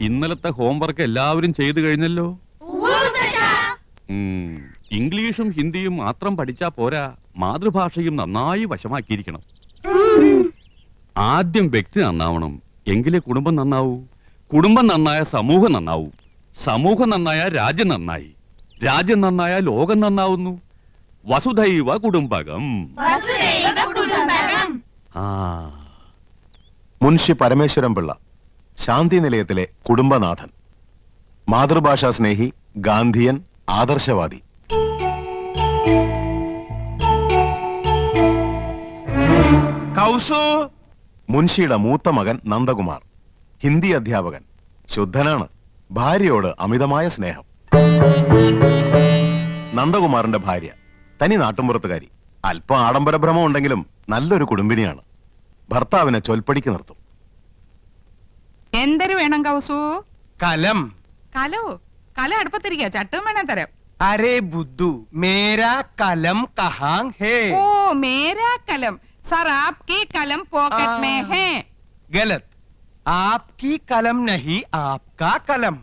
ഇന്നലത്തെ ഹോംവർക്ക് എല്ലാവരും ചെയ്തു കഴിഞ്ഞല്ലോ? ഇംഗ്ലീഷും ഹിന്ദിയും മാത്രം പഠിച്ചാ പോരാ മാതൃഭാഷയും നന്നായി വശമാക്കിയിരിക്കണം. ആദ്യം വ്യക്തി നന്നാവണം എങ്കിലേ കുടുംബം നന്നാവൂ. കുടുംബം നന്നായ സമൂഹം നന്നാവൂ. സമൂഹം നന്നായ രാജ്യം നന്നായി. രാജ്യം നന്നായ ലോകം നന്നാവുന്നു. വസുധൈവ കുടുംബകം. ആ. മുൻഷി പരമേശ്വരൻ പിള്ള ശാന്തി നിലയത്തിലെ കുടുംബനാഥൻ. മാതൃഭാഷാ സ്നേഹി ഗാന്ധിയൻ ആദർശവാദി. കൗസു! മുൻഷിയുടെ മൂത്ത മകൻ നന്ദകുമാർ. ഹിന്ദി അധ്യാപകൻ. ശുദ്ധനാണ്. ഭാര്യയോട് അമിതമായ സ്നേഹം. നന്ദകുമാറിന്റെ ഭാര്യ. തനി നാട്ടുമ്പുറത്തുകാരി അല്പം ആഡംബര ഭ്രമം ഉണ്ടെങ്കിലും നല്ലൊരു കുടുംബിനിയാണ്. ഭർത്താവിനെ ചൊൽപ്പടിക്ക് നിർത്തും. എന്തൊരു വേണം കൗസു? കലം. കലോ? കല അടുപ്പത്തിരിക്കുക ചട്ടും വേണം തരാം. അരേ ബുദ്ധു മേരാ കലം കഹാങ് ഹേ. ഓ മേരാ കലം. സർ ആപ്കി കലം പോക്കറ്റ് മേ ഹേ. ഗലത്. ആപ്കി കലം നഹി ആപ്കാ കലം.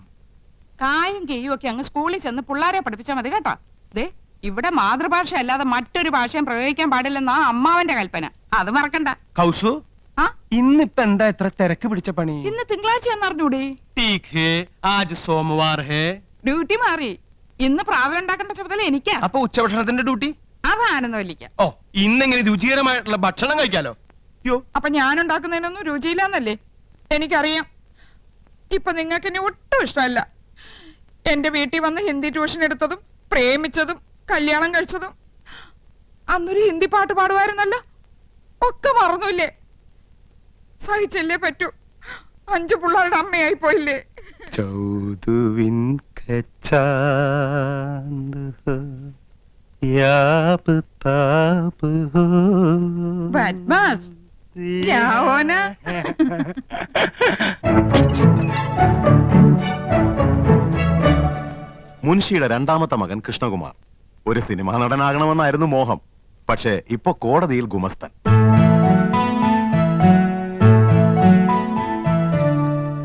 കായും കെയ്യും ഒക്കെ അങ്ങ് സ്കൂളിൽ ചെന്ന് പിള്ളേരെ പഠിപ്പിച്ചാൽ മതി കേട്ടോ. ദേ ഇവിടെ മാതൃഭാഷ അല്ലാതെ മറ്റൊരു ഭാഷയും പ്രയോഗിക്കാൻ പാടില്ലെന്നാ അമ്മാവന്റെ കൽപ്പന. അത് മറക്കണ്ട. കൗസു ഇന്നിപ്പ എന്താ ഇത്ര തിരക്ക് പിടിച്ച പണി? ഇന്ന് തിങ്കളാഴ്ച ഹേ ആജ് സോമവാർ ഹേ. ഡ്യൂട്ടി മാറി. ഇന്ന് പ്രാവൽ ഉണ്ടാക്കേണ്ട ചുമതല എനിക്കാ. അപ്പൊ ഉച്ചഭക്ഷണത്തിന്റെ ഡ്യൂട്ടി? അതാണെന്ന് വലിക്ക ഓ ഇന്നെങ്ങനെ രുചികരമായിട്ടുള്ള ഭക്ഷണം കഴിക്കാലോ? യോ അപ്പൊ ഞാൻ ഉണ്ടാക്കുന്നതിനൊന്നും രുചിയില്ലെന്നല്ലേ? എനിക്കറിയാം. ഇപ്പൊ നിങ്ങൾക്ക് എന്നെ ഒട്ടും ഇഷ്ടമല്ല. എന്റെ വീട്ടിൽ വന്ന് ഹിന്ദി ട്യൂഷൻ എടുത്തതും പ്രേമിച്ചതും കല്യാണം കഴിച്ചതും. അന്നൊരു ഹിന്ദി പാട്ട് പാടുമായിരുന്നല്ലോ ഒക്കെ മറന്നുല്ലേ? സഹിച്ചല്ലേ പറ്റൂ അഞ്ചു പിള്ളേരുടെ അമ്മയായി പോയില്ലേ ചൗതുവിൻ കച്ചാന്ത് ഹോ, യാബ് താബ് ഹോ. ബദ്മാസ്. യാവോന. മുൻഷിയുടെ രണ്ടാമത്തെ മകൻ കൃഷ്ണകുമാർ ഒരു സിനിമാ നടനാകണമെന്നായിരുന്നു മോഹം പക്ഷേ ഇപ്പൊ കോടതിയിൽ ഗുമസ്തൻ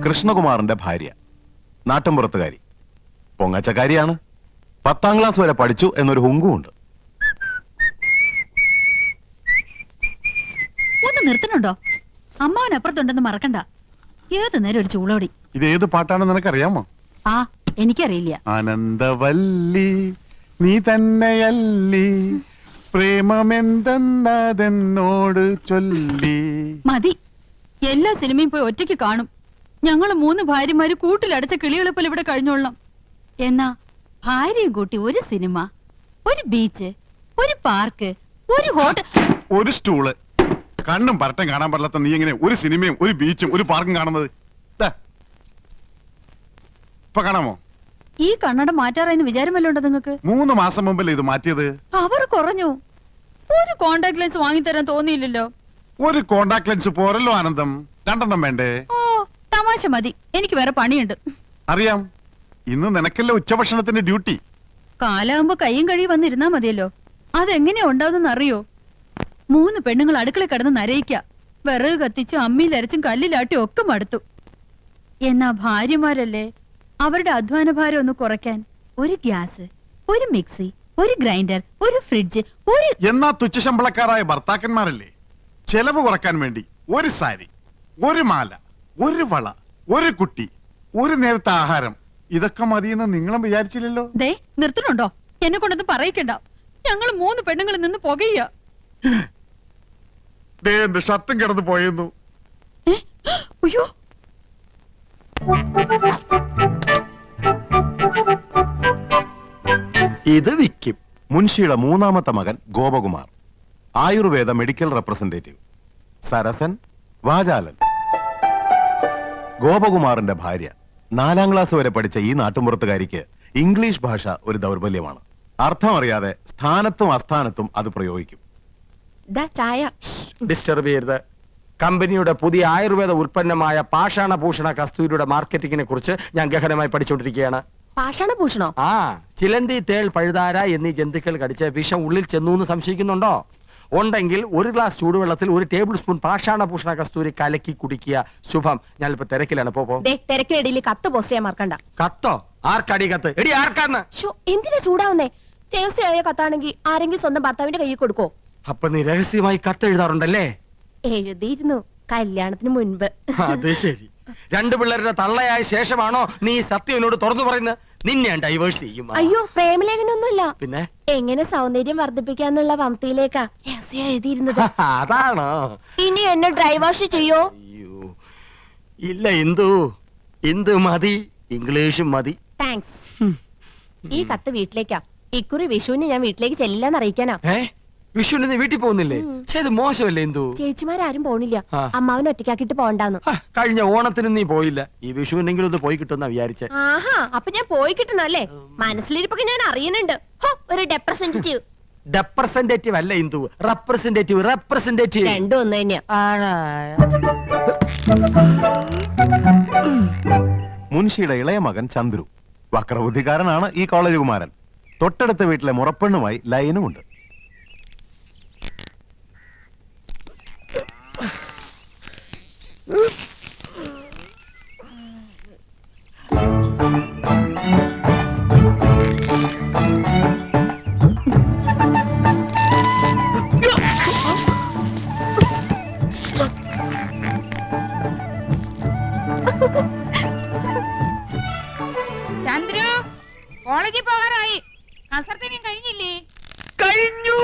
കൃഷ്ണകുമാറിന്റെ ഭാര്യ. നാട്ടിൻപുറത്തുകാരി പൊങ്ങച്ചക്കാരിയാണ്. പത്താം ക്ലാസ് വരെ പഠിച്ചു എന്നൊരു ഹുങ്കുമുണ്ട്. ഒന്ന് നിർത്തണുണ്ടോ? അമ്മാവൻ അപ്പുറത്തുണ്ടെന്ന് മറക്കണ്ട. ഏത് നേരം ഒരു ചൂളോടി. ഇത് ഏത് പാട്ടാണെന്ന് നിനക്കറിയാമോ? ആ എനിക്കറിയില്ല. ആനന്ദവല്ലി നീ തന്നെയല്ലി. പ്രേമമെന്തെന്നതെന്നോട് ചൊല്ലി. മതി. എല്ലാ സിനിമയും പോയി ഒറ്റയ്ക്ക് കാണും. ഞങ്ങൾ മൂന്ന് ഭാര്യമാര് കൂട്ടിലടച്ച കിളികളെ പോലെ ഇവിടെ കഴിഞ്ഞോളണം. എന്നാ ഭാര്യയും കൂട്ടി ഒരു സിനിമ ഒരു ബീച്ച് ഒരു പാർക്ക് ഒരു ഹോട്ടൽ ഒരു സ്റ്റൂൾ. കണ്ണും പരട്ടം കാണാൻ പറ്റാത്ത നീ എങ്ങനെ ഒരു സിനിമയും ഒരു ബീച്ചും ഒരു പാർക്കും കാണുന്നത്? ദാ. ഇപ്പൊ കാണാമോ? ഈ കണ്ണട മാറ്റാറായെന്ന് വിചാരമല്ലോ ഉണ്ടോ നിങ്ങക്ക്? മൂന്ന് മാസം മുമ്പല്ലേ ഇത് മാറ്റിയത്? അവർ കുറഞ്ഞു. ഒരു കോണ്ടാക്ട് ലെൻസ് വാങ്ങി തരാൻ തോന്നിയില്ലല്ലോ. ഒരു കോണ്ടാക്ട് ലെൻസ് പോരല്ലോ ആനന്ദം. രണ്ടെണ്ണം വേണ്ടേ? ഓ തമാശ മതി. എനിക്ക് വേറെ പണിയുണ്ട്. അറിയാം. ഇന്ന് നിനക്കല്ല ഉച്ചഭക്ഷണത്തിന്റെ ഡ്യൂട്ടി. കാലാകുമ്പോ കയ്യും കഴി വന്നിരുന്നാ മതിയല്ലോ. അതെങ്ങനെയാ ഉണ്ടാവുന്ന അറിയോ? മൂന്ന് പെണ്ണുങ്ങൾ അടുക്കള കിടന്ന് നരയിക്ക. വിറക് കത്തിച്ചും അമ്മിയിൽ അരച്ചും കല്ലിലാട്ടിയും ഒക്കെ മടുത്തു. എന്നാ ഭാര്യമാരല്ലേ? അവരുടെ അധ്വാന ഭാരം ഒന്ന് കുറയ്ക്കാൻ. ഒരു ഗ്യാസ് ഒരു മിക്സി ഒരു ഗ്രൈൻഡർ ഒരു ഫ്രിഡ്ജ് ഒരു എന്നാ തുച്ഛശമ്പളക്കാരായ ഭർത്താക്കന്മാരല്ലേ? ചെലവ് കുറയ്ക്കാൻ വേണ്ടി ഒരു സാരി ഒരു മാല. ഒരു വള ഒരു കുട്ടി ഒരു നേരത്തെ ആഹാരം. ഇതൊക്കെ മതിയെന്ന് നിങ്ങളും വിചാരിച്ചില്ലല്ലോ? ദേ നിർത്തണുണ്ടോ എന്നെ കൊണ്ടൊന്നും പറയിക്കണ്ട. ഞങ്ങൾ മൂന്ന് പെണ്ണുങ്ങളിൽ നിന്ന് പുകയ്യ ദേ എന്റെ ഷർട്ടും കിടന്നു പോയിരുന്നു അയ്യോ. ഇത് വിക്കും. മുൻഷിയുടെ മൂന്നാമത്തെ മകൻ ഗോപകുമാർ. Ayurveda medical representative. സരസൻ വാചാലൻ. ഗോപകുമാറിന്റെ ഭാര്യ നാലാം ക്ലാസ് വരെ പഠിച്ച ഈ നാട്ടുമ്പുറത്തുകാരിക്ക് ഇംഗ്ലീഷ് ഭാഷ ഒരു ദൗർബല്യമാണ്. അർത്ഥം അറിയാതെ സ്ഥാനത്തും അസ്ഥാനത്തും അത് പ്രയോഗിക്കും. ചായ. ഡിസ്റ്റർബ് ചെയ്യരുത്. കമ്പനിയുടെ പുതിയ ആയുർവേദ ഉൽപ്പന്നമായ പാഷാണഭൂഷണ കസ്തൂരിയുടെ മാർക്കറ്റിങ്ങിനെ കുറിച്ച് ഞാൻ ഗഹനമായി പഠിച്ചുകൊണ്ടിരിക്കുകയാണ് പാഷാണഭൂഷണോ ആ ചിലന്തി തേൾ പഴുതാര എന്നീ ജന്തുക്കൾ കടിച്ച് വിഷം ഉള്ളിൽ ചെന്നു എന്ന് സംശയിക്കുന്നുണ്ടോ? ഉണ്ടെങ്കിൽ ഒരു ഗ്ലാസ് ചൂടുവെള്ളത്തിൽ ഒരു ടേബിൾ സ്പൂൺ പാഷാണഭൂഷണ കസ്തൂരി കലക്കി കുടിക്കുക. ശുഭം. ഞാനിപ്പോ തിരക്കിലാണ്. പോപ്പോ ദേ തിരക്കിനിടയിൽ കത്ത് പോസ്റ്റ് ചെയ്യാൻ മറക്കണ്ട. കത്തോ? ആർക്കടി കത്ത്? എടി ആർക്കാന്ന്? ശ്ശോ, എന്തിനാ ചൂടാവുന്നേ? രഹസ്യമായ കത്താണെങ്കിൽ ആരെങ്കിലും സ്വന്തം ഭർത്താവിന്റെ കയ്യിൽ കൊടുക്കോ? അപ്പൊ നീ രഹസ്യമായി കത്ത് എഴുതാറുണ്ടല്ലേ? എഴുതിയിരുന്നു കല്യാണത്തിന് മുൻപ്. അത് ശരി. രണ്ടു പിള്ളേരുടെ തള്ളയായ ശേഷമാണോ നീ സത്യനോട് സത്യം എന്നോട് തുറന്നു പറയുന്നത്? നിന്നെ ഞാൻ ഡൈവേഴ്സ് ചെയ്യും. അയ്യോ പ്രേമലേഖനൊന്നുമില്ല. പിന്നെ? എങ്ങനെ സൗന്ദര്യം വർദ്ധിപ്പിക്കാന്നുള്ള വംതിയിലേക്കാ രഹസ്യം എഴുതിയിരുന്നത്. അതാണോ? ഇനി എന്നെ ഡ്രൈവാഷ് ചെയ്യോ? അയ്യോ. ഇല്ല ഇന്ദു. ഇന്ദു മതി. ഇംഗ്ലീഷും മതി. താങ്ക്സ് ഈ കത്ത് വീട്ടിലേക്കാ. ഇക്കുറി വിഷുവിന് ഞാൻ വീട്ടിലേക്ക് ചെല്ലില്ലെന്ന് അറിയിക്കാനാ. ഏ? വിഷുവിന് വീട്ടിൽ പോകുന്നില്ലേ? ചെയ്ത് മോശമല്ലേ എന്തു? ചേച്ചിമാരും പോണില്ല. അമ്മാവിനെ അമ്മാവൻ ഒറ്റയ്ക്കാക്കിട്ട് പോണ്ടാന്ന് കഴിഞ്ഞ ഓണത്തിനും നീ പോയില്ല. ഈ വിഷുവിനെങ്കിലും ഒന്ന് പോയി കിട്ടുന്ന വിചാരിച്ചേ. ആഹാ അപ്പൊ ഞാൻ പോയി കിട്ടണല്ലേ? മനസ്സിലിരിപ്പൊക്കെ ഞാൻ അറിയുന്നുണ്ട്. ഹോ, ഒരു ഡെപ്രസെന്റേറ്റീവ് ഡെപ്രസെന്റേറ്റീവ് അല്ല ഇന്ദു. റെപ്രസെന്റേറ്റീവ് റെപ്രസെന്റേറ്റീവ് രണ്ടും ഒന്ന് തന്നെയാ. മുൻഷിയുടെ ഇളയ മകൻ ചന്ദ്രു. വക്രബുദ്ധിക്കാരനാണ് ഈ കോളേജ് കുമാരൻ. തൊട്ടടുത്ത വീട്ടിലെ മുറപ്പെണ്ണുമായി ലൈനുമുണ്ട് ചന്ദ്രു കോളേജിൽ പോകാറായി. കസർത്തിനും കഴിഞ്ഞില്ലേ? കഴിഞ്ഞു.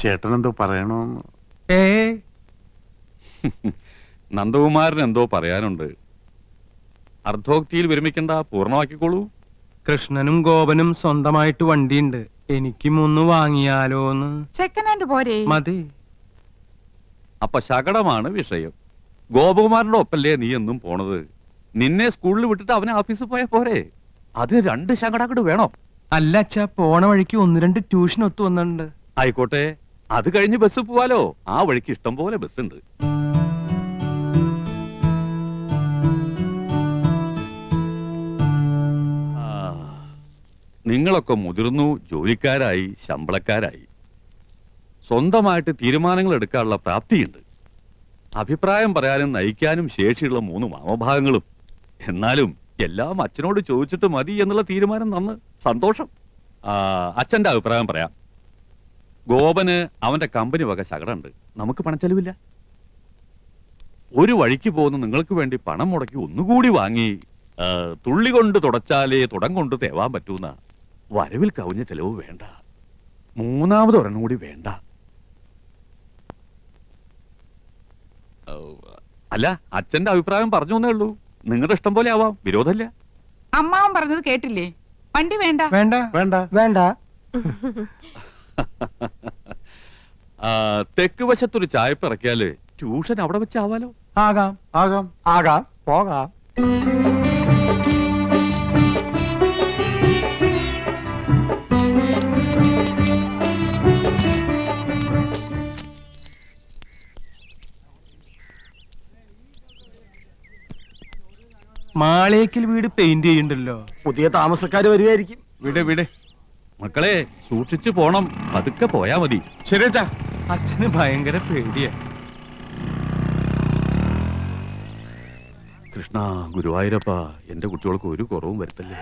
ചേട്ടൻ എന്തോ പറയണോന്ന്. ഏ? നന്ദകുമാരൻ എന്തോ പറയാനുണ്ട്. അർദ്ധോക്തിയിൽ വിരമിക്കണ്ട പൂർണമാക്കിക്കോളൂ. കൃഷ്ണനും ഗോപനും സ്വന്തമായിട്ട് വണ്ടിയുണ്ട്. എനിക്കും ഒന്ന് വാങ്ങിയാലോന്ന്. സെക്കൻഡ് ഹാൻഡ് പോരെ? മതി. അപ്പൊ ശകടമാണ് വിഷയം. ഗോപകുമാരന്റെ ഒപ്പല്ലേ നീ എന്നും പോണത്? നിന്നെ സ്കൂളിൽ വിട്ടിട്ട് അവനെ ഓഫീസിൽ പോയ പോരെ? അതിന് രണ്ട് ശകടങ്ങട് വേണോ. അല്ല അച്ഛാ പോണ വഴിക്ക് ഒന്ന് രണ്ട് ട്യൂഷൻ ഒത്തു വന്നിട്ടുണ്ട്. ആയിക്കോട്ടെ. അത് കഴിഞ്ഞ് ബസ് പോവാലോ? ആ വഴിക്ക് ഇഷ്ടം പോലെ ബസ് ഉണ്ട്. നിങ്ങളൊക്കെ മുതിർന്നു ജോലിക്കാരായി ശമ്പളക്കാരായി. സ്വന്തമായിട്ട് തീരുമാനങ്ങൾ എടുക്കാനുള്ള പ്രാപ്തിയുണ്ട്. അഭിപ്രായം പറയാനും നയിക്കാനും ശേഷിയുള്ള മൂന്ന് മാമഭാഗങ്ങളും. എന്നാലും എല്ലാം അച്ഛനോട് ചോദിച്ചിട്ട് മതി എന്നുള്ള തീരുമാനം നന്ന് സന്തോഷം. അച്ഛന്റെ അഭിപ്രായം പറയാം. ഗോപന് അവന്റെ കമ്പനി വക ശകടുണ്ട് നമുക്ക് പണച്ചെലവില്ല. ഒരു വഴിക്ക് പോകുന്ന നിങ്ങൾക്ക് വേണ്ടി പണം മുടക്കി ഒന്നുകൂടി വാങ്ങി ആ, തുള്ളി കൊണ്ട് തുടച്ചാലേ തുടം കൊണ്ട് തേവാൻ പറ്റൂന്ന. വരവിൽ കവിഞ്ഞ ചെലവ് വേണ്ട. മൂന്നാമത് ഒരെണ്ണം കൂടി വേണ്ട. ഔ, അല്ല അച്ഛന്റെ അഭിപ്രായം പറഞ്ഞു എന്നേ ഉള്ളൂ. നിങ്ങളുടെ ഇഷ്ടം പോലെ ആവാം വിരോധമില്ല. അമ്മാവൻ പറഞ്ഞത് കേട്ടില്ലേ? വണ്ടി വേണ്ട വേണ്ട. വേണ്ട. വേണ്ട. തെക്ക് വശത്തൊരു ചായ ഇറക്കിയാൽ ട്യൂഷൻ അവിടെ വെച്ചാവാലോ? ആകാം ആകാം ആകാം പോകാം. മാളേക്കിൽ വീട് പെയിന്റ് ചെയ്യണ്ടല്ലോ? പുതിയ താമസക്കാര് വരുവായിരിക്കും. വിട് വിട്. മക്കളെ സൂക്ഷിച്ചു പോണം. പതുക്കെ പോയാ മതി. ശരിയച്ചാ അച്ഛന് ഭയങ്കര പേടിയാ. കൃഷ്ണ ഗുരുവായൂരപ്പ എന്റെ കുട്ടികൾക്ക് ഒരു കുറവും വരുത്തല്ലേ?